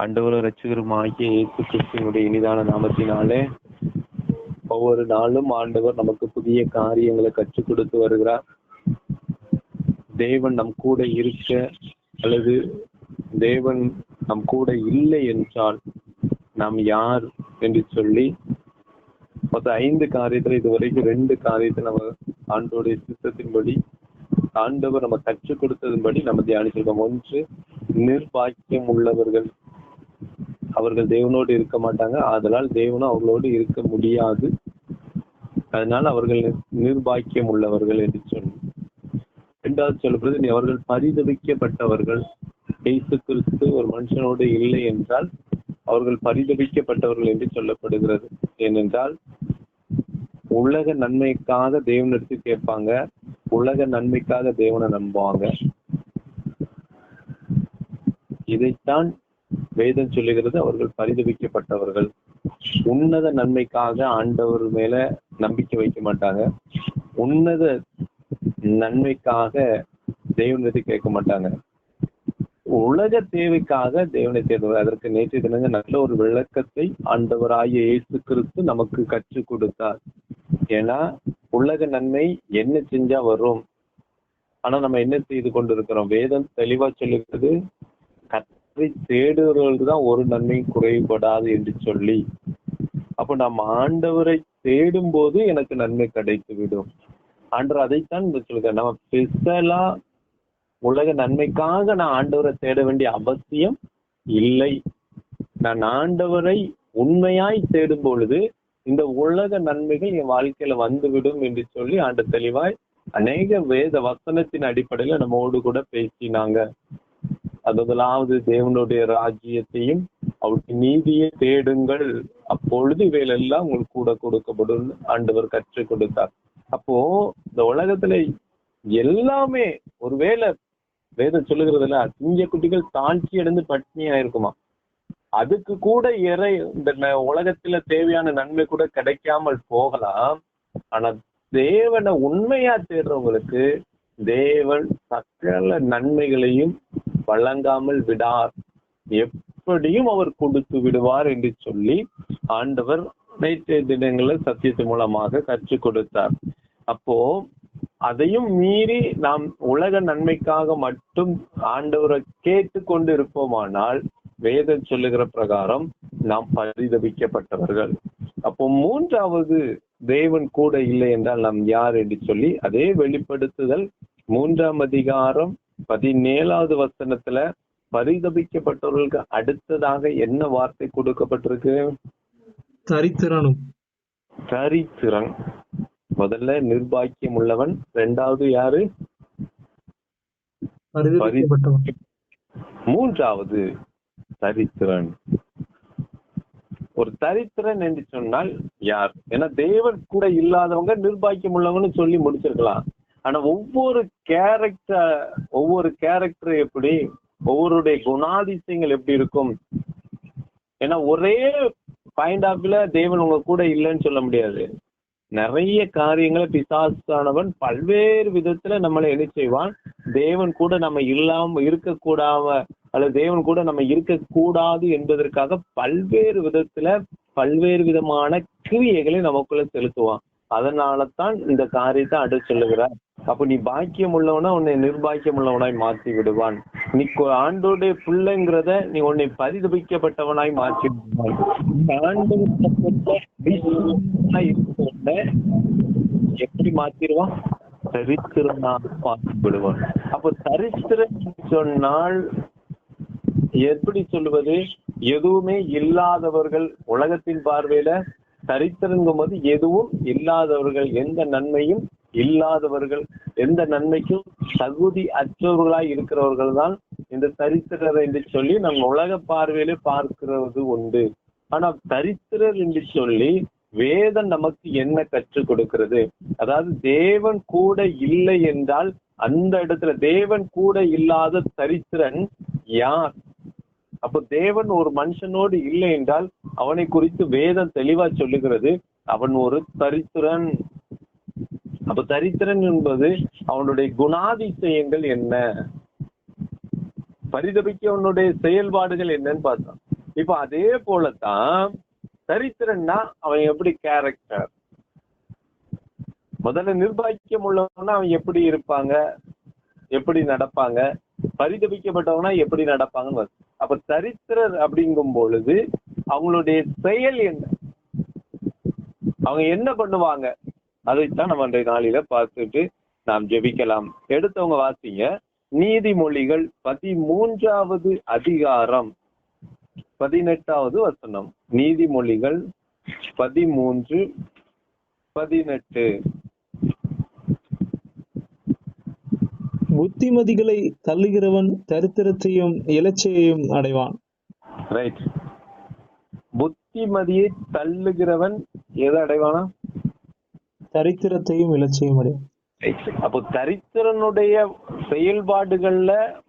ஆண்டவரும் ரட்சகருமாகிய இயேசு கிறிஸ்துவனுடைய இனிதான நாமத்தினாலே ஒவ்வொரு நாளும் ஆண்டவர் நமக்கு புதிய காரியங்களை கற்றுக் கொடுத்து வருகிறார். தேவன் நம் கூட இருக்க அல்லது தேவன் நம் கூட இல்லை என்றால் நாம் யார் என்று சொல்லி மொத்த ஐந்து காரியத்துல இதுவரைக்கும் ரெண்டு காரியத்தை நம்ம ஆண்டோடைய சித்தத்தின்படி ஆண்டவர் நம்ம கற்றுக் கொடுத்ததன்படி நம்ம தியானிச்சிருக்கோம். ஒன்று நிர்பாக்கியம் உள்ளவர்கள். அவர்கள் தேவனோடு இருக்க மாட்டாங்க. அதனால் தேவனும் அவர்களோடு இருக்க முடியாது. அதனால் அவர்கள் நிர்பாக்கியம் உள்ளவர்கள் என்று சொல்லி இரண்டாவது சொல்லப்படுது நீ அவர்கள் பரிதவிக்கப்பட்டவர்கள் இயேசு கிறிஸ்து ஒரு மனுஷனோடு இல்லை என்றால் அவர்கள் பரிதவிக்கப்பட்டவர்கள் என்று சொல்லப்படுகிறது. ஏனென்றால் உலக நன்மைக்காக தேவனிடத்து கேட்பாங்க உலக நன்மைக்காக தேவனை நம்புவாங்க. இதைத்தான் வேதம் சொல்லுகிறது அவர்கள் பரிதவிக்கப்பட்டவர்கள் உன்னத நன்மைக்காக ஆண்டவர் மேல நம்பிக்கை வைக்க மாட்டாங்க. உன்னத நன்மைக்காக தேவனத்தை கேட்க மாட்டாங்க. உலக தேவைக்காக தேவனை தேடுவார். அதற்கு நேற்று தினங்க நல்ல ஒரு விளக்கத்தை ஆண்டவராய இயேசு கிறிஸ்து நமக்கு கற்றுக் கொடுத்தார். ஏன்னா உலக நன்மை என்ன செஞ்சா வரும்? ஆனா நம்ம என்ன செய்து கொண்டிருக்கிறோம்? வேதம் தெளிவா சொல்லுகிறது கற்றை தேடுகிறவர்களுக்கு தான் ஒரு நன்மையும் குறைபடாது என்று சொல்லி. அப்ப நம்ம ஆண்டவரை தேடும் போது எனக்கு நன்மை கிடைத்து விடும் ஆண்டவர் அதைத்தான் சொல்லுங்க நம்ம ஸ்பெஷலா உலக நன்மைக்காக நான் ஆண்டவரை தேட வேண்டிய அவசியம் இல்லை. நான் ஆண்டவரை உண்மையாய் தேடும் பொழுது இந்த உலக நன்மைகள் என் வாழ்க்கையில வந்துவிடும் என்று சொல்லி ஆண்டு தெளிவாய் அநேக வேத வசனத்தின் அடிப்படையில நம்மோடு கூட பேசினாங்க. அது முதலாவது தேவனுடைய ராஜ்யத்தையும் அவருடைய நீதியை தேடுங்கள். அப்பொழுது இவையெல்லாம் உங்களுக்கு கூட கொடுக்கப்படும் ஆண்டவர் கற்றுக் கொடுத்தார். அப்போ இந்த உலகத்துல எல்லாமே ஒருவேளை வேதம் சொல்லுகிறதுல சிங்க குட்டிகள் தாழ்ச்சி அடைந்து பட்னியா இருக்குமா? அதுக்கு கூட இறை இந்த உலகத்துல தேவையான நன்மை கூட கிடைக்காமல் போகலாம். ஆனா தேவனை உண்மையா தேடுறவங்களுக்கு தேவன் சகல நன்மைகளையும் வழங்காமல் விடார். எப்படியும் அவர் கொடுத்து விடுவார் என்று சொல்லி ஆண்டவர் நேற்றைய தினங்களில் சத்தியத்தின் மூலமாக கற்றுக் கொடுத்தார். அப்போ அதையும் மீறி நாம் உலக நன்மைக்காக மட்டும் ஆண்டவரை கேட்டு கொண்டு இருப்போமானால் வேதம் சொல்லுகிற பிரகாரம் நாம் பரிதபிக்கப்பட்டவர்கள். அப்போ மூன்றாவது தேவன் கூட இல்லை என்றால் நாம் யார் என்று சொல்லி அதே வெளிப்படுத்துதல் மூன்றாம் அதிகாரம் பதினேழாவது வசனத்துல பரிதபிக்கப்பட்டவர்களுக்கு அடுத்ததாக என்ன வார்த்தை கொடுக்கப்பட்டிருக்கு? தரித்திரனும். சரித்திரன் முதல்ல நிர்பாக்கியம் உள்ளவன் ரெண்டாவது யாரு? மூன்றாவது தரித்திரன். ஒரு தரித்திரன் என்று சொன்னால் யார்? ஏன்னா தேவன் கூட இல்லாதவங்க நிர்பாக்கியம் உள்ளவங்கன்னு சொல்லி முடிச்சிருக்கலாம். ஆனா ஒவ்வொரு கேரக்டர் ஒவ்வொரு கேரக்டர் எப்படி ஒவ்வொருடைய குணாதிசயங்கள் எப்படி இருக்கும்? ஏன்னா ஒரே பாயிண்ட் ஆஃப்ல தேவன் உங்க கூட இல்லைன்னு சொல்ல முடியாது. நிறைய காரியங்களை பிசாசானவன் பல்வேறு விதத்துல நம்மளை என்ன செய்வான்? தேவன் கூட நம்ம இல்லாம இருக்கக்கூடாம அல்லது தேவன் கூட நம்ம இருக்கக்கூடாது என்பதற்காக பல்வேறு விதத்துல பல்வேறு விதமான கிரியைகளை நமக்குள்ள செலுத்துவான். அதனால தான் இந்த காரியத்தை அடு சொல்லுகிறார். அப்ப நீ பாக்கியம் உள்ளவனா உன்னை நிர்பாக்கியம் உள்ளவனாய் மாற்றி விடுவான். நீ ஆண்டோடைய பிள்ளைங்கிறத நீ உன்னை பரிதபிக்கப்பட்டவனாய் மாற்றி விடுவான். எப்படி மாத்திருவான் சரித்திரனா மாற்றி விடுவான். அப்ப சரித்திரம் சொன்னால் எப்படி சொல்லுவது? எதுவுமே இல்லாதவர்கள் உலகத்தின் பார்வையில சரித்திரங்கும் போது எதுவும் இல்லாதவர்கள் எந்த நன்மையும் இல்லாதவர்கள் எந்த நன்மைக்கும் தகுதி அற்றவர்களாய் இருக்கிறவர்கள் தான் இந்த தரித்திரர் என்று சொல்லி நம் உலக பார்வையிலே பார்க்கிறது உண்டு. ஆனா சரித்திரர் என்று சொல்லி வேதம் நமக்கு என்ன கற்றுக் கொடுக்கிறது? அதாவது தேவன் கூட இல்லை என்றால் அந்த இடத்துல தேவன் கூட இல்லாத சரித்திரன் யார்? அப்போ தேவன் ஒரு மனுஷனோடு இல்லை என்றால் அவனை குறித்து வேதம் தெளிவா சொல்லுகிறது. அவன் ஒரு தரித்திரன். அப்ப தரித்திரன் என்பது அவனுடைய குணாதிசயங்கள் என்ன? பரிதபிக்க அவனுடைய செயல்பாடுகள் என்னன்னு பார்த்தான் இப்ப அதே போலத்தான் தரித்திரன்னா அவன் எப்படி கேரக்டர் முதல்ல நிர்பாக்கியம் உள்ளவனா அவன் எப்படி இருப்பாங்க? எப்படி நடப்பாங்க? பரிதபிக்கப்பட்டவனா எப்படி நடப்பாங்கன்னு வருது. அப்ப தரித்திரர் அப்படிங்கும் பொழுது அவங்களுடைய செயல் என்ன? அவங்க என்ன பண்ணுவாங்க? அதைத்தான் நம்ம அன்றைய நாளில பார்த்துட்டு நாம் ஜெபிக்கலாம். எடுத்தவங்க வாசிங்க. நீதிமொழிகள் பதிமூன்றாவது அதிகாரம். பதினெட்டாவது வசனம். நீதிமொழிகள் பதிமூன்று பதினெட்டு. புத்திமதிகளை தள்ளுகிறவன் தரித்திரத்தையும் இலச்சையையும் அடைவான். ரைட் புத்திமதியை தள்ளுகிறவன் எதை அடைவானா? தரித்திரத்தையும் இலச்சையும் அடைவான். அப்போ தரித்திரனுடைய செயல்பாடுகள்ல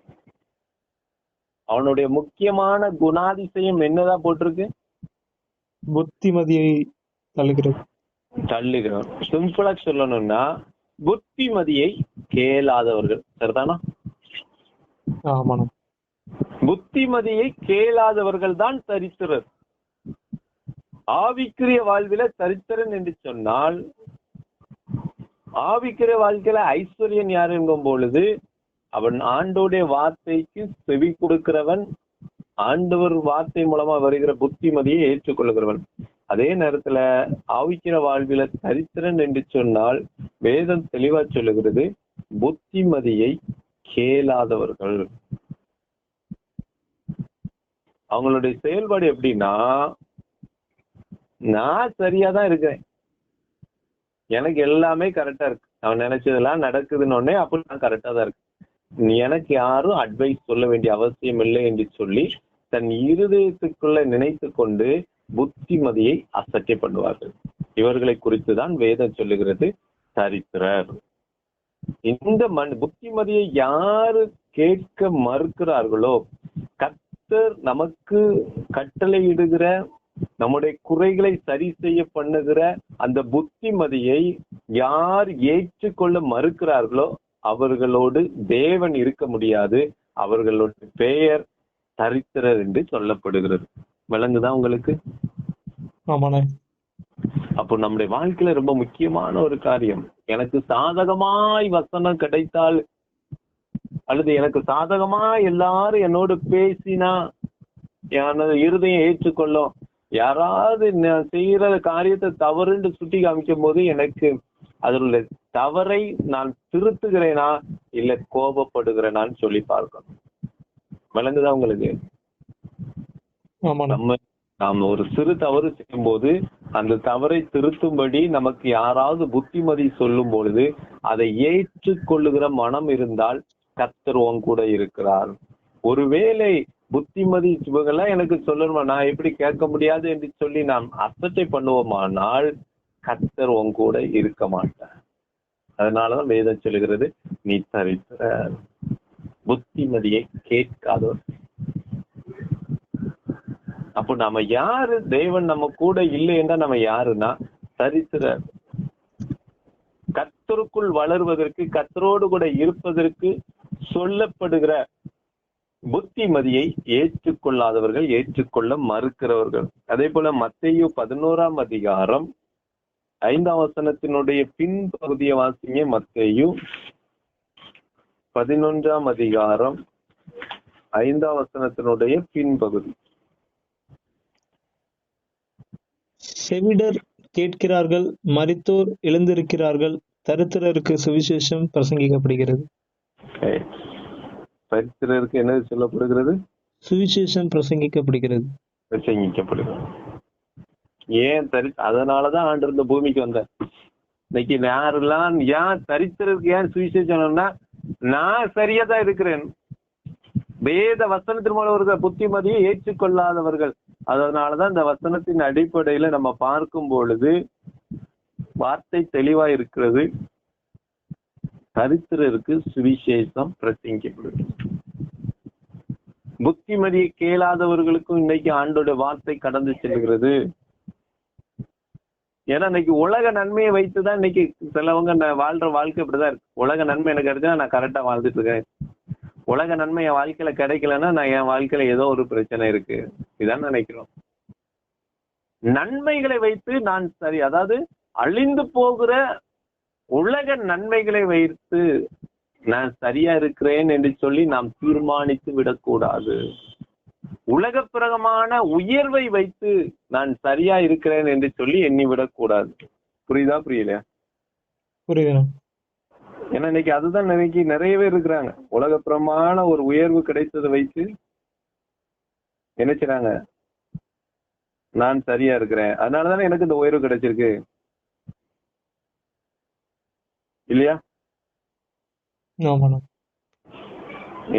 அவனுடைய முக்கியமான குணாதிசயம் என்னதான் போட்டிருக்கு? புத்திமதியை தள்ளுகிறது தள்ளுகிறவன். சிம்பிளா சொல்லணும்னா புத்திமதியை கேளாதவர்கள். சரிதானா? ஆமாண்ணா. புத்திமதியை கேளாதவர்கள் தான் தரித்திரர். ஆவிக்குரிய வாழ்வில தரித்திரன் என்று சொன்னால் ஆவிக்குரிய வாழ்க்கையில ஐஸ்வர்யன் யார் என்பும் பொழுது அவன் ஆண்டோடைய வார்த்தைக்கு செவி கொடுக்கிறவன் ஆண்டவர் வார்த்தை மூலமா வருகிற புத்திமதியை ஏற்றுக்கொள்கிறவன் அதே நேரத்துல ஆவிக்கிற வாழ்வில சரித்திரன் என்று சொன்னால் வேதம் தெளிவா சொல்லுகிறது புத்திமதியை கேளாதவர்கள். அவங்களுடைய செயல்பாடு எப்படின்னா நான் சரியா தான் இருக்கிறேன். எனக்கு எல்லாமே கரெக்டா இருக்கு. அவன் நினைச்சதெல்லாம் நடக்குதுன்னு உடனே அப்படி நான் கரெக்டா தான் இருக்கு எனக்கு யாரும் அட்வைஸ் சொல்ல வேண்டிய அவசியம் இல்லை என்று சொல்லி தன் இருதயத்துக்குள்ள நினைத்து கொண்டு புத்திமதியை அசட்டை பண்ணுவார்கள் இவர்களை குறித்து தான் வேதம் சொல்லுகிறது சரித்திரர் இந்த மண் புத்திமதியை யாரு கேட்க மறுக்கிறார்களோ கத்தர் நமக்கு கட்டளையிடுகிற நம்முடைய குறைகளை சரி செய்ய பண்ணுகிற அந்த புத்திமதியை யார் ஏற்றுக்கொள்ள மறுக்கிறார்களோ அவர்களோடு தேவன் இருக்க முடியாது. அவர்களோட பெயர் சரித்திரர் என்று சொல்லப்படுகிறது. விளங்குதா உங்களுக்கு? ஆமாண்ணே. அப்போ நம்முடைய வாழ்க்கையில ரொம்ப முக்கியமான ஒரு காரியம். எனக்கு சாதகமாய் வசனம் கிடைத்தால் அல்லது எனக்கு சாதகமா எல்லாரும் என்னோடு பேசினா எனது இருதயம் ஏற்றுக்கொள்ளும் யாராவது நான் செய்யற காரியத்தை தவறுன்னு சுட்டி காமிக்கும் போது எனக்கு அதில் தவறை நான் திருத்துகிறேனா இல்ல கோபப்படுகிறேனான்னு சொல்லி பார்க்கணும். விளங்குதா உங்களுக்கு? நம்ம நாம் ஒரு சிறு தவறு செய்யும் போது அந்த தவறை திருத்தும்படி நமக்கு யாராவது புத்திமதி சொல்லும் பொழுது அதை ஏற்றுக்கொள்ளுகிற மனம் இருந்தால் கத்தர் உன் கூட இருக்கிறார். ஒருவேளை புத்திமதி இவங்கெல்லாம் எனக்கு சொல்லணுமா நான் எப்படி கேட்க முடியாது என்று சொல்லி நாம் அசட்டை பண்ணுவோமானால் கத்தர் உன் கூட இருக்க மாட்டார். அதனாலதான் வேதம் சொல்லுகிறது நீ தரித்திர புத்திமதியை கேட்காதவர். அப்போ நாம யாரு? தேவன் நம்ம கூட இல்லைன்னா நம்ம யாருன்னா? சரித்திரர் கத்தருக்குள் வளர்வதற்கு கத்தரோடு கூட இருப்பதற்கு சொல்லப்படுகிற புத்திமதியை ஏற்றுக்கொள்ளாதவர்கள் ஏற்றுக்கொள்ள மறுக்கிறவர்கள். அதே போல மத்தேயு பதினோராம் அதிகாரம் ஐந்தாம் வசனத்தினுடைய பின்பகுதியை வாசிங்க. மத்தையு பதினொன்றாம் அதிகாரம் ஐந்தாம் வசனத்தினுடைய பின்பகுதி. செவிடர் கேட்கிறார்கள் மரித்தோர் எழுந்திருக்கிறார்கள் தரித்திரருக்கு சுவிசேஷம் பிரசங்கிக்கப்படுகிறது. சரித்திரருக்கு என்ன சொல்லப்படுகிறது? சுவிசேஷம் பிரசங்கிக்கப்படுகிறது. பிரசங்கிக்கப்படுகிறது. ஏன் தரி அதனாலதான் ஆண்டு இந்த பூமிக்கு வந்தார். இன்னைக்கு யாரெல்லாம் ஏன் தரித்திரருக்கு ஏன் சுவிசேஷம்னா நான் சரியா தான் இருக்கிறேன். வேத வசனத்தின் மூலம் இருக்கிற புத்திமதியை ஏற்றுக்கொள்ளாதவர்கள். அதனாலதான் இந்த வசனத்தின் அடிப்படையில நம்ம பார்க்கும் பொழுது வார்த்தை தெளிவா இருக்கிறது. தரித்திரருக்கு சுவிசேஷம் பிரசங்கிக்கப்படுகிறது. புத்திமதியை கேளாதவர்களுக்கும் இன்னைக்கு ஆண்டோட வார்த்தை கடந்து செல்கிறது. ஏன்னா இன்னைக்கு உலக நன்மையை வைத்துதான் இன்னைக்கு சிலவங்க நான் வாழ்ற வாழ்க்கை இப்படிதான் இருக்கு. உலக நன்மை எனக்கு கிடைச்சா நான் கரெக்டா வாழ்ந்துட்டு இருக்கேன். உலக நன்மை என் வாழ்க்கையில கிடைக்கலன்னா நான் என் வாழ்க்கையில ஏதோ ஒரு பிரச்சனை இருக்கு. இதான் நினைக்கிறோம். நன்மைகளை வைத்து நான் சரி அதாவது அழிந்து போகிற உலக நன்மைகளை வைத்து நான் சரியா இருக்கிறேன் என்று சொல்லி நாம் தீர்மானித்து விடக்கூடாது. உலக பிரகமான உயர்வை வைத்து நான் சரியா இருக்கிறேன் என்று சொல்லி எண்ணி விடக்கூடாது. புரியுதா புரியலையா? புரியுது ஏன்னா இன்னைக்கு அதுதான் இன்னைக்கு நிறைய பேர் இருக்கிறாங்க. உலகப்புறமான ஒரு உயர்வு கிடைத்ததை வைத்து என்ன செய்றாங்க நான் சரியா இருக்கிறேன். அதனாலதானே எனக்கு இந்த உயர்வு கிடைச்சிருக்கு. இல்லையா?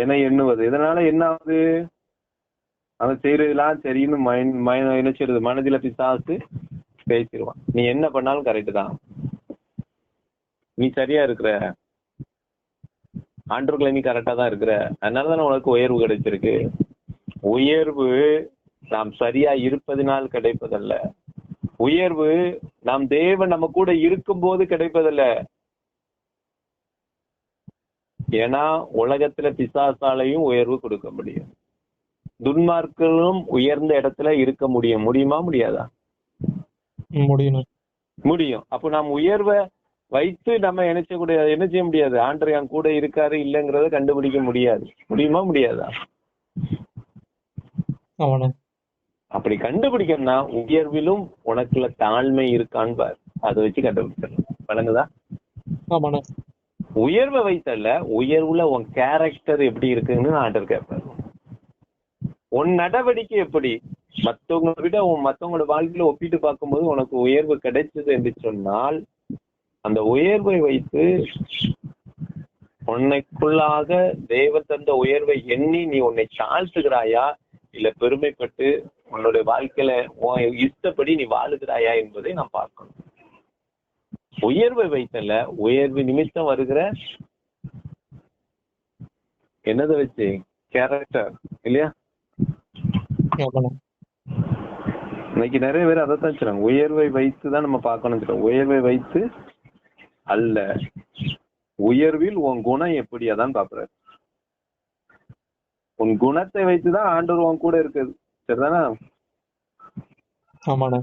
என எண்ணுவது. இதனால என்ன ஆகுது? அவன் செய்யறதெல்லாம் சரின்னு மைண்ட் மைண்ட் செய்யறது மனதில பிசாசு பேசிடுவான். நீ என்ன பண்ணாலும் கரெக்ட் தான். நீ சரியா இருக்கிற. ஆண்டவர்களை நீ கரெக்டா தான் இருக்கிற. அதனாலதானே உனக்கு உயர்வு கிடைச்சிருக்கு. உயர்வு நாம் சரியா இருப்பதினால் கிடைப்பதல்ல. உயர்வு நாம் தேவன் நம்ம கூட இருக்கும்போது கிடைப்பதல்ல. ஏன்னா உலகத்துல பிசாசாலையும் உயர்வு கொடுக்க முடியும். துன்மார்க்கர்களும் உயர்ந்த இடத்துல இருக்க முடியும். முடியுமா? முடியாதா? முடியுண்ணா முடியும். அப்போ நாம் உயர்வை வைத்து நம்ம என்ன செய்யக்கூடாது என்ன செய்ய முடியாது? ஆண்டர் என் கூட இருக்காரு இல்லைங்கிறத கண்டுபிடிக்க முடியாது. முடியுமா முடியாதா? அப்படி கண்டுபிடிக்கணும்னா உயர்விலும் உனக்குள்ள தாழ்மை இருக்கான்னு பாரு. அதை வச்சு கண்டுபிடிச்சிடலாம் வழங்குதா? உயர்வை வைத்தல்ல உயர்வுல உன் கேரக்டர் எப்படி இருக்குன்னு ஆண்டர் கேட்பாரு. உன் நடவடிக்கை எப்படி? மத்தவங்களை விட உன் மத்தவங்களோட வாழ்க்கையில ஒப்பிட்டு பார்க்கும்போது உனக்கு உயர்வு கிடைச்சது என்று சொன்னால் அந்த உயர்வை வைத்து உன்னைக்குள்ளாக தேவன் தந்த உயர்வை எண்ணி நீ உன்னை தாழ்த்துகிறாயா இல்ல பெருமைப்பட்டு உன்னுடைய வாழ்க்கையில உன் இஷ்டப்படி நீ வாழுகிறாயா என்பதை நாம் பார்க்கணும். உயர்வை வைத்தல்ல உயர்வு நிமித்தம் வருகிற என்னதை வச்சு? கேரக்டர் இல்லையா? இன்னைக்கு நிறைய பேர் அதைத்தான் சொல்றாங்க. உயர்வை வைத்து தான் நம்ம பார்க்கணும் உயர்வை வைத்து அல்ல. உயர்வில் உன் குணம் எப்படி? அதான் பாக்குறாரு உன் குணத்தை வைத்துதான் ஆண்டவர் உன் கூட இருக்குது சரிதானா? ஆமாண்ணா.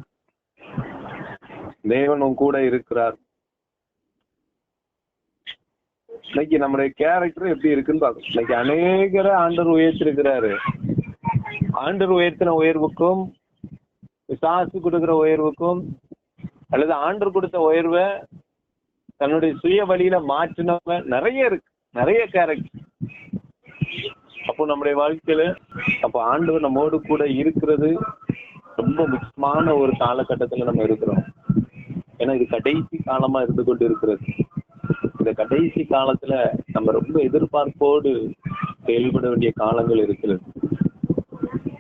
தேவன் உன் கூட இருக்கிறார். இன்னைக்கு நம்முடைய கேரக்டர் எப்படி இருக்குன்னு பார்க்கணும் இன்னைக்கு அநேகரை ஆண்டவர் உயர்த்திருக்கிறாரு ஆண்டவர் உயர்த்தின உயர்வுக்கும் பிசாசு கொடுக்கிற உயர்வுக்கும் அல்லது ஆண்டவர் கொடுத்த உயர்வை தன்னுடைய சுய வழியில மாற்றினவங்க நிறைய இருக்கு. நிறைய கேரக்டர் அப்போ நம்முடைய வாழ்க்கையில அப்போ ஆண்டவர் நம்மோடு கூட இருக்கிறது ரொம்ப முக்கியமான ஒரு காலகட்டத்துல நம்ம இருக்கிறோம். ஏன்னா இது கடைசி காலமா இருந்து கொண்டு இருக்கிறது இந்த கடைசி காலத்துல நம்ம ரொம்ப எதிர்பார்ப்போடு செயல்பட வேண்டிய காலங்கள் இருக்கிறது.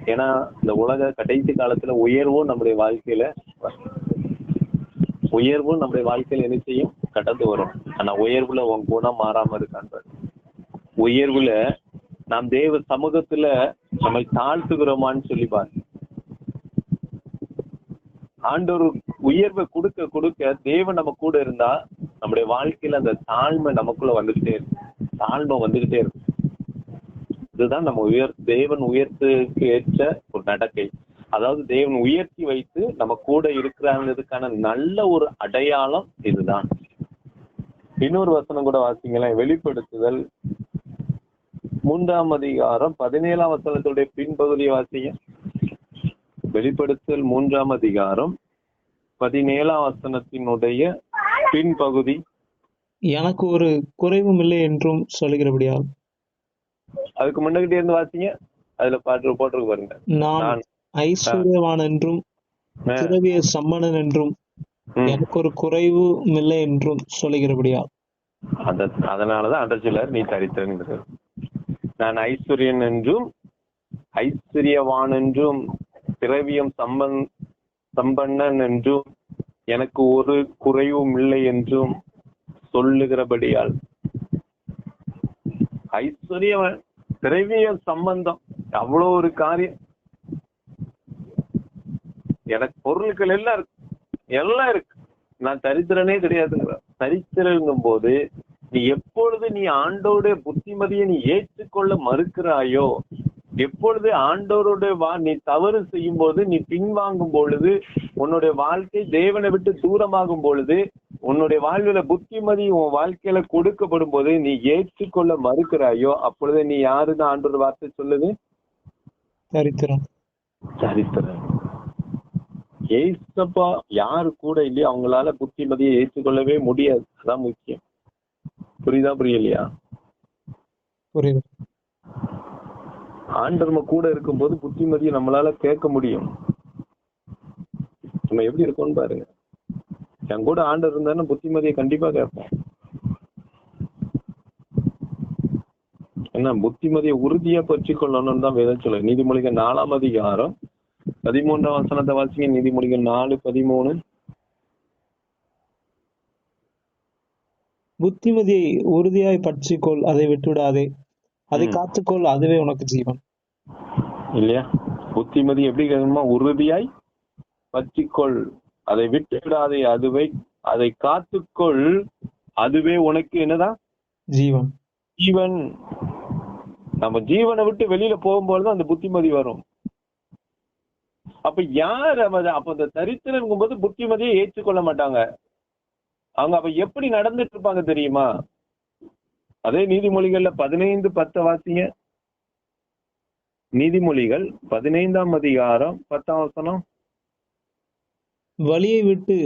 ஏன்னா இந்த உலக கடைசி காலத்துல உயர்வும் நம்முடைய வாழ்க்கையில உயர்வும் நம்முடைய வாழ்க்கையில என்ன செய்யும்? கடந்து வரும். ஆனா உயர்வுல உன் குணம் மாறாம இருக்கான் உயர்வுல நாம் தேவ சமூகத்துல நம்மை தாழ்த்துகிறோமான்னு சொல்லி பாரு. ஆண்டவர் உயர்வை கொடுக்க கொடுக்க தேவன் நம்ம கூட இருந்தா நம்முடைய வாழ்க்கையில அந்த தாழ்மை நமக்குள்ள வந்துகிட்டே இருக்கும். தாழ்மை வந்துகிட்டே இருக்கும். இதுதான் நம்ம உயர் தேவன் உயர்த்துக்கு ஏற்ற ஒரு நடக்கை. அதாவது தேவன் உயர்த்தி வைத்து நம்ம கூட இருக்கிறாங்கிறதுக்கான நல்ல ஒரு அடையாளம் இதுதான். இன்னொரு வசனம் கூட வாசிங்களேன். வெளிப்படுத்துதல். மூன்றாம் அதிகாரம் பதினேழாம் வசனத்துடைய பின்பகுதியை வாசிங்க. வெளிப்படுத்தல் மூன்றாம் அதிகாரம் பதினேழாம் வசனத்தினுடைய பின்பகுதி. எனக்கு ஒரு குறைவும் இல்லை என்றும் சொல்கிறபடியால் அதுக்கு முன்னாடி இருந்து வாசிங்க. அதுல பாட்டு போட்டிருக்கு பாருங்க. நான் ஐஸ்வர்யவான் என்றும் திரவிய சம்மணன் என்றும். எனக்கு ஒரு குறைவும் இல்லை என்றும் சொல்கிறபடியால் அத அதனாலதான் அண்டர்ச்சிலர் நீ தரித்திரங்கிறது நான் ஐஸ்வர்யன் என்றும் ஐஸ்வர்யவான் என்றும் திரவியம் சம்பன் சம்பன்னன் என்றும் எனக்கு ஒரு குறைவும் இல்லை என்றும் சொல்லுகிறபடியால். ஐஸ்வர்யவன் திரவிய சம்பந்தம் அவ்வளவு ஒரு காரியம். எனக்கு பொருட்கள் எல்லாம் இருக்கு. எல்லாம் இருக்கு. நான் தரித்திரனே கிடையாதுங்கிற தரித்திரங்கும் போது நீ எப்பொழுது நீ ஆண்டோருடைய புத்திமதியை நீ ஏற்றுக்கொள்ள மறுக்கிறாயோ எப்பொழுது ஆண்டவருடைய வா நீ தவறு செய்யும் போது நீ பின்வாங்கும் பொழுது உன்னுடைய வாழ்க்கை தேவனை விட்டு தூரமாகும் பொழுது உன்னுடைய வாழ்வில புத்திமதி உன் வாழ்க்கையில கொடுக்கப்படும் போது நீ ஏற்றுக்கொள்ள மறுக்கிறாயோ அப்பொழுது நீ யாருன்னு ஆண்டோட வார்த்தை சொல்லுது? சரித்திரம் சரித்திரம் ஏசப்பா யாரு கூட இல்லையோ அவங்களால புத்திமதியை ஏற்றுக்கொள்ளவே முடியாது. அதான் முக்கியம். புரியுதா புரியலையா? புரியுது. ஆண்டர் நம்ம கூட இருக்கும்போது புத்திமதியை நம்மளால கேட்க முடியும். நம்ம எப்படி இருக்கோம்னு பாருங்க. என் கூட ஆண்டர் இருந்தாருன்னா புத்திமதியை கண்டிப்பா கேட்போம் என்ன புத்திமதியை உறுதியா பற்றிக்கொள்ளணும்னு தான் வேதம் சொல்ல நீதிமொழிகள் நாலாம் அதிகாரம் பதிமூன்றாம் வசனத்தை வாசிங்க. நீதிமொழிகள் நாலு பதிமூணு. புத்திமதியை உறுதியாய் பற்றிக்கொள் அதை விட்டுவிடாதே. அதை. காத்துக்கொள் அதுவே உனக்கு ஜீவன். இல்லையா? புத்திமதி எப்படி கேட்கணுமா? உறுதியாய் பற்றிக்கொள் அதை விட்டு விடாதே அதுவை அதை காத்துக்கொள் அதுவே உனக்கு என்னதான் ஜீவன். ஜீவன். நம்ம ஜீவனை விட்டு வெளியில போகும்போது அந்த புத்திமதி வரும். அப்ப யார் அவ அப்ப அந்த தரித்திரங்கும் போது புத்திமதியை ஏற்றுக்கொள்ள மாட்டாங்க. அவங்க அப்ப எப்படி நடந்துட்டு இருப்பாங்க தெரியுமா? அதே நீதிமொழிகள்ல பதினைந்து பத்து வாசிங்க. நீதிமொழிகள் பதினைந்தாம் அதிகாரம் பத்தாம் வசனம். வழியை விட்டு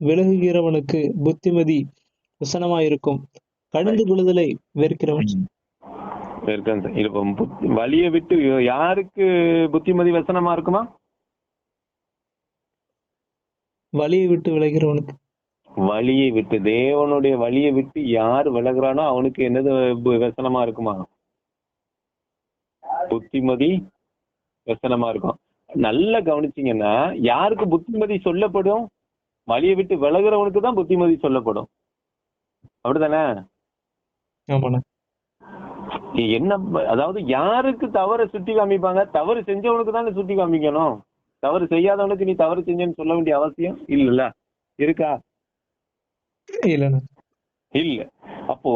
விலகுகிறவனுக்கு புத்திமதி வசனமாயிருக்கும். கடிந்து கொள்ளுதலை வெறுக்கிறவன். வழியை விட்டு யாருக்கு புத்திமதி வசனமா இருக்குமா? வழியை விட்டு விலகிறவனுக்கு. வழியை விட்டு தேவனுடைய வழியை விட்டு யார் விலகுறானோ அவனுக்கு என்னது வசனமா இருக்குமா? புத்திமதி வசனமா இருக்கும். நல்லா கவனிச்சீங்கன்னா யாருக்கு புத்திமதி சொல்லப்படும்? வழியை விட்டு விலகுறவனுக்கு தான் புத்திமதி சொல்லப்படும். அப்படிதானே என்ன அதாவது யாருக்கு தவறை சுட்டி காமிப்பாங்க? தவறு செஞ்சவனுக்கு தானே சுட்டி காமிக்கணும். தவறு செய்யாதவனுக்கு நீ தவறு செஞ்சேன்னு சொல்ல வேண்டிய அவசியம் இல்லல்ல? இருக்கா? இல்லைண்ணா. இல்ல. அப்போ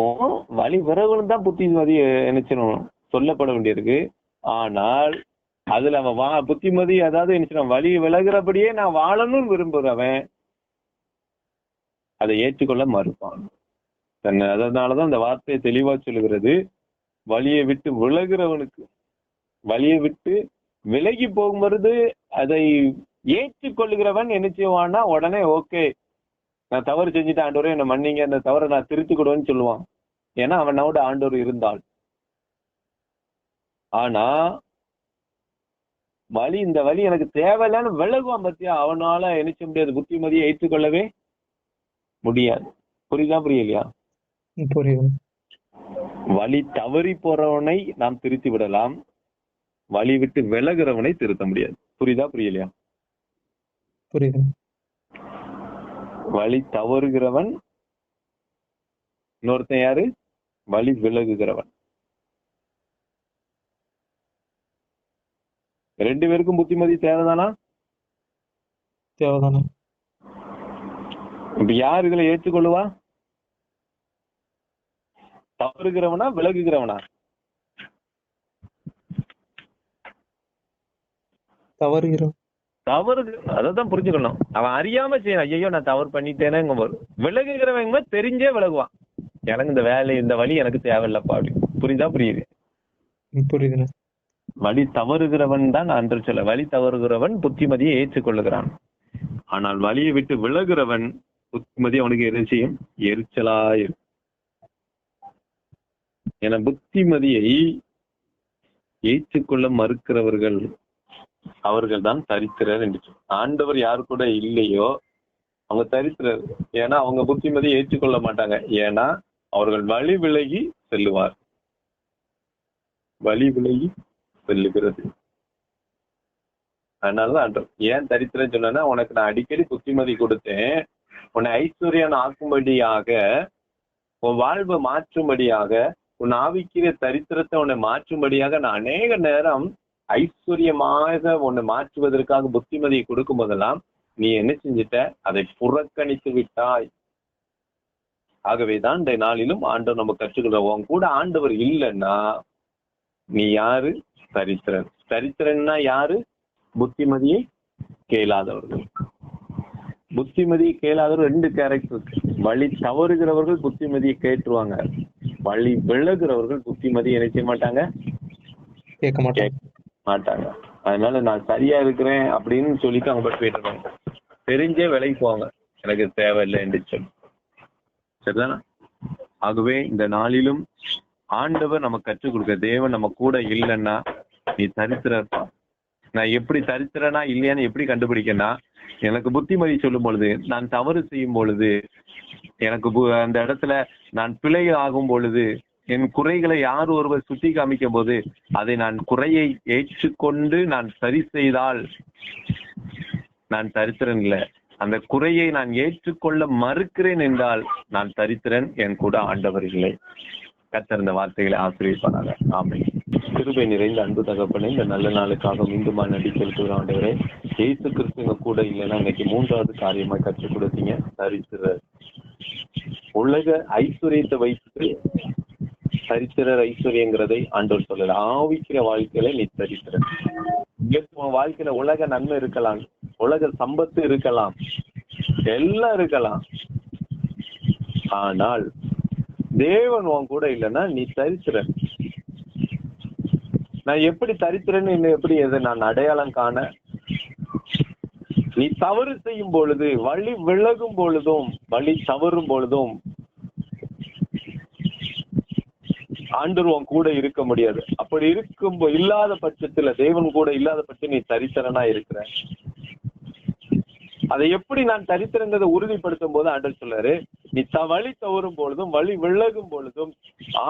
வழி விறகுன்னு தான் புத்திமதி நினைச்சிடும் சொல்லப்பட வேண்டியிருக்கு. ஆனால் அதுல அவன் வா புத்திமதி அதாவது நினைச்சிடும் வழி விலகுறபடியே நான் வாழணும்னு விரும்புறவன் அதை ஏற்றுக்கொள்ள மறுப்பான். தன்னை அதனாலதான் அந்த வார்த்தையை தெளிவா சொல்லுகிறது. வழியை விட்டு விலகுறவனுக்கு வழியை விட்டு விலகி போகும்பொழுது அதை ஏற்றுக்கொள்ளுகிறவன் என்ன செய்வான்னா உடனே ஓகே நான் தவறு செஞ்சுட்டேன் ஆண்டவரே என்ன மன்னிங்க அந்த தவறை நான் திருத்திக்கிடுவேன்னு சொல்லுவான். ஏன்னா அவனோட ஆண்டவர் இருந்தாள் ஆனா வழி இந்த வழி எனக்கு தேவையில்லைன்னு விலகுவான் பத்தியா? அவனால நினைச்ச முடியாது. புத்திமதியை ஏற்றுக்கொள்ளவே முடியாது. புரியுதா புரியலையா? ம், புரியுது. வழி தவறி போறவனை நாம் திருத்தி விடலாம். வழி விட்டு விலகுறவனை திருத்த முடியாது. புரியுதா புரியலையா? புரியுது. வழி தவறுகிறவன் இன்னொருத்தன் யாரு? வழி விலகுகிறவன். ரெண்டு பேருக்கும் புத்திமதி தேவைதானா? தேவைதானே. இப்ப யார் இதுல ஏற்றுக்கொள்ளுவா? தவறுகிறவனா விலகுகிறவனா? தவறுகிறோம். தவறு அதான் புரிஞ்சுக்கணும். அவன் அறியாம செய்யணும் ஐயோ நான் தவறு பண்ணிட்டேனேங்க விலகுகிறவங்க தெரிஞ்சே விலகுவான். எனக்கு இந்த வேலை இந்த வழி எனக்கு தேவையில்லப்பா அப்படி புரியுதா புரியுது? புரியுதுண்ணா. வழி தவறுகிறவன் தான் அன்று சொல்ல வழி தவறுகிறவன் புத்திமதியை ஏற்றுக்கொள்ளுகிறான். ஆனால் வழியை விட்டு விலகுறவன் புத்திமதி அவனுக்கு எது செய்யும்? எரிச்சலா இருக்கும். என புத்திமதியை ஏற்றுக்கொள்ள மறுக்கிறவர்கள் அவர்கள் தான் தரித்திரர் என்று ஆண்டவர் யாரு கூட இல்லையோ அவங்க தரித்திரர். ஏன்னா அவங்க புத்திமதியை ஏற்றுக்கொள்ள மாட்டாங்க. ஏன்னா அவர்கள் வழி விலகி செல்லுவார். வழி விலகி செல்லுகிறது. அதனாலதான் ஆண்டவர் ஏன் தரித்திரம் சொன்னா உனக்கு நான் அடிக்கடி புத்திமதி கொடுத்தேன். உன்னை ஐஸ்வர்யன் ஆக்கும்படியாக உன் வாழ்வை மாற்றும்படியாக உன் ஆவிக்கிற தரித்திரத்தை உன்னை மாற்றும்படியாக நான் அநேக நேரம் ஐஸ்வர்யமாக உன்னை மாற்றுவதற்காக புத்திமதியை கொடுக்கும் போதெல்லாம் நீ என்ன செஞ்சிட்ட? அதை புறக்கணித்து விட்டாய். ஆகவேதான் இந்த நாளிலும் ஆண்டவர் நம்ம கற்றுக்கிற உன் கூட ஆண்டவர் இல்லைன்னா நீ யாரு? சரித்திரன். சரித்திரன்னா யாரு? புத்திமதியை கேளாதவர்கள். புத்திமதியை கேளாதவர் ரெண்டு கேரக்டர் வழி தவறுகிறவர்கள் புத்திமதியை கேட்டுருவாங்க. வழி விலகுறவர்கள் புத்திமதியை என்ன செய்ய மாட்டாங்க? கேட்க மாட்டேன் கேட்க மாட்டாங்க. அதனால நான் சரியா இருக்கிறேன் அப்படின்னு சொல்லிட்டு அவங்க போய் போயிட்டு இருப்பாங்க தெரிஞ்சே விலைக்கு போவாங்க. எனக்கு தேவையில்லை என்று சொல்லி. சரிதானா? ஆகவே இந்த நாளிலும் ஆண்டவர் நமக்கு கற்றுக் கொடுக்க தேவன் நம்ம கூட இல்லைன்னா நீ தரித்திரப்பா நான் எப்படி தரித்திரனா இல்லையான்னு எப்படி கண்டுபிடிக்கனா எனக்கு புத்திமதி சொல்லும் பொழுது நான் தவறு செய்யும் பொழுது எனக்கு பு- அந்த இடத்துல நான் பிழை ஆகும் பொழுது என் குறைகளை யார் ஒருவர் சுட்டி காமிக்கும் போது அதை நான் குறையை ஏற்றுக்கொண்டு நான் சரி செய்தால் நான் தரித்திரன் இல்லை. அந்த குறையை நான் ஏற்றுக்கொள்ள மறுக்கிறேன் என்றால் நான் தரித்திரன் என் கூட ஆண்டவர் இல்லை. வார்த்தைகளை ஆசிரியப்பானாங்க ஆமை கிருபை நிறைந்த அன்பு தகப்பனே இந்த நல்ல நாளுக்காக மீண்டுமா நடி செலுத்துகிற ஆண்டவரே இயேசு கிறிஸ்துவ கூட இல்லைன்னா இன்னைக்கு மூன்றாவது காரியமா கற்றுக் கொடுத்தீங்க. தரித்திரர். உலக ஐஸ்வர்யத்தை வைத்து சரித்திர ஐஸ்வர்யங்கிறதை ஆண்டவர் சொல்லல. ஆவிக்கிற வாழ்க்கையில நீ சரித்திர. உன் வாழ்க்கையில உலக நன்மை இருக்கலாம். உலக சம்பத்து இருக்கலாம். எல்லாம் இருக்கலாம். ஆனால் தேவன் உன் கூட இல்லைன்னா நீ தரித்திர நான் எப்படி தரித்திரன்னு இன்னும் எப்படி எதை நான் அடையாளம் காண? நீ தவறு செய்யும் பொழுது வழி விலகும் பொழுதும் வழி தவறும் பொழுதும் ஆண்டர் உன் கூட இருக்க முடியாது. அப்படி இருக்கும் இல்லாத பட்சத்துல தேவன் கூட இல்லாத பட்சம் நீ தரித்திரனா இருக்கிற? அதை எப்படி நான் தரித்திரங்கிறத உறுதிப்படுத்தும் போது ஆண்டர் சொல்லாரு நீ த வழி தவறும் பொழுதும் வழி விலகும் பொழுதும்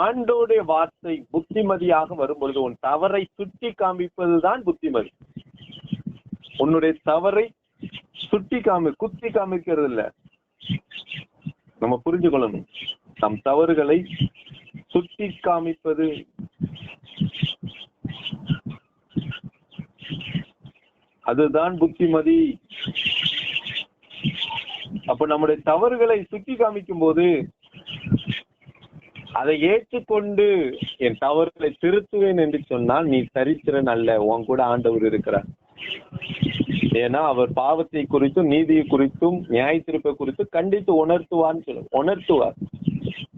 ஆண்டோடைய வார்த்தை புத்திமதியாக வரும் பொழுது உன் தவறை சுட்டி காமிப்பதுதான் புத்திமதி. உன்னுடைய தவறை சுட்டி காமி குத்தி காமிக்கிறது இல்ல நம்ம புரிஞ்சு கொள்ளணும் நம் தவறுகளை சுட்டி காமிப்பது அதுதான் புத்திமதி. அப்ப நம்முடைய தவறுகளை சுட்டி காமிக்கும் போது அதை ஏற்றுக்கொண்டு என் தவறுகளை திருத்துவேன் என்று சொன்னால் நீ சரித்திரன் அல்ல உன் கூட ஆண்டவர் இருக்கிறார். ஏன்னா அவர் பாவத்தை குறித்தும் நீதியை குறித்தும் நியாய திருப்பை குறித்தும் கண்டித்து உணர்த்துவான்னு சொல்ல உணர்த்துவார்.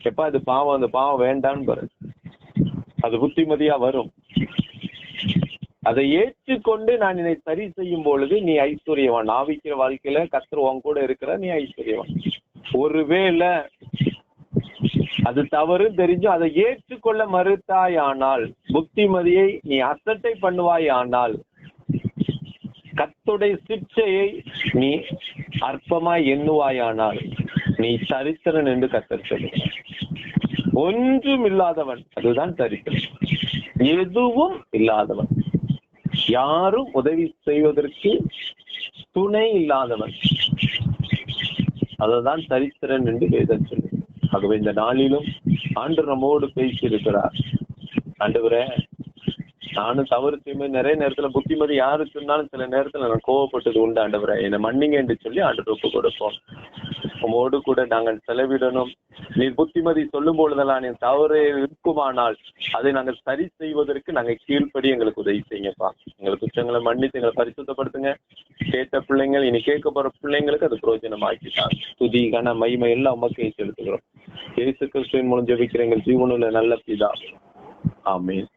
எப்ப அது பாவம் அந்த பாவம் வேண்டான்னு பாரு. அது புத்திமதியா வரும். அதை ஏற்றுக்கொண்டு நான் என்னை சரி செய்யும் பொழுது நீ ஐஸ்வர்யவான். ஆவிக்கிற வாழ்க்கையில கர்த்தர் உன் கூட இருக்கிற நீ ஐஸ்வர்யவான். ஒருவேளை அது தவறு தெரிஞ்சும் அதை ஏற்றுக்கொள்ள மறுத்தாயானால் புத்திமதியை நீ அசட்டை பண்ணுவாயானால் கத்துடைய சிக்ஷையை நீ அற்பமாய் எண்ணுவாயானால் நீ சரித்திரன் என்று கத்தர் சொல்லுகிறார் ஒன்றும் இல்லாதவன் அதுதான் சரித்திரன் எதுவும் இல்லாதவன். யாரும் உதவி செய்வதற்கு துணை இல்லாதவன். அதுதான் சரித்திரன் என்று வேதம் சொல்லு ஆகவே இந்த நாளிலும் ஆண்டு நம்மோடு பேசியிருக்கிறார். ஆண்டவரே நானும் தவறு செய்யும்போது நிறைய நேரத்துல புத்திமதி யாரு சொன்னாலும் சில நேரத்துல நான் கோவப்பட்டது உண்டு ஆண்டவரை. என்னை மன்னிங்க என்று சொல்லி ஆண்டு ஒப்பு கொடுப்போம் உமோடு கூட நாங்கள் செலவிடணும். நீர் புத்திமதி சொல்லும் பொழுதெல்லாம் என் தவறு இருக்குமானால் அதை நாங்கள் சரி செய்வதற்கு நாங்கள் கீழ்ப்படி எங்களுக்கு உதவி செய்யுங்கப்பா. எங்களுக்கு குற்றங்களை மன்னித்து எங்களை பரிசுத்தப்படுத்துங்க. கேட்ட பிள்ளைங்கள் இனி கேட்க போற பிள்ளைங்களுக்கு அது பிரயோஜனமாக்கிட்டாங்க துதி கன மகிமை எல்லாம் உமக்கு செலுத்துகிறோம். இயேசு கிறிஸ்துவின் மூலம் ஜெபிக்கிற எங்கள் ஜீவனில் நல்ல பிதா. ஆமீன்.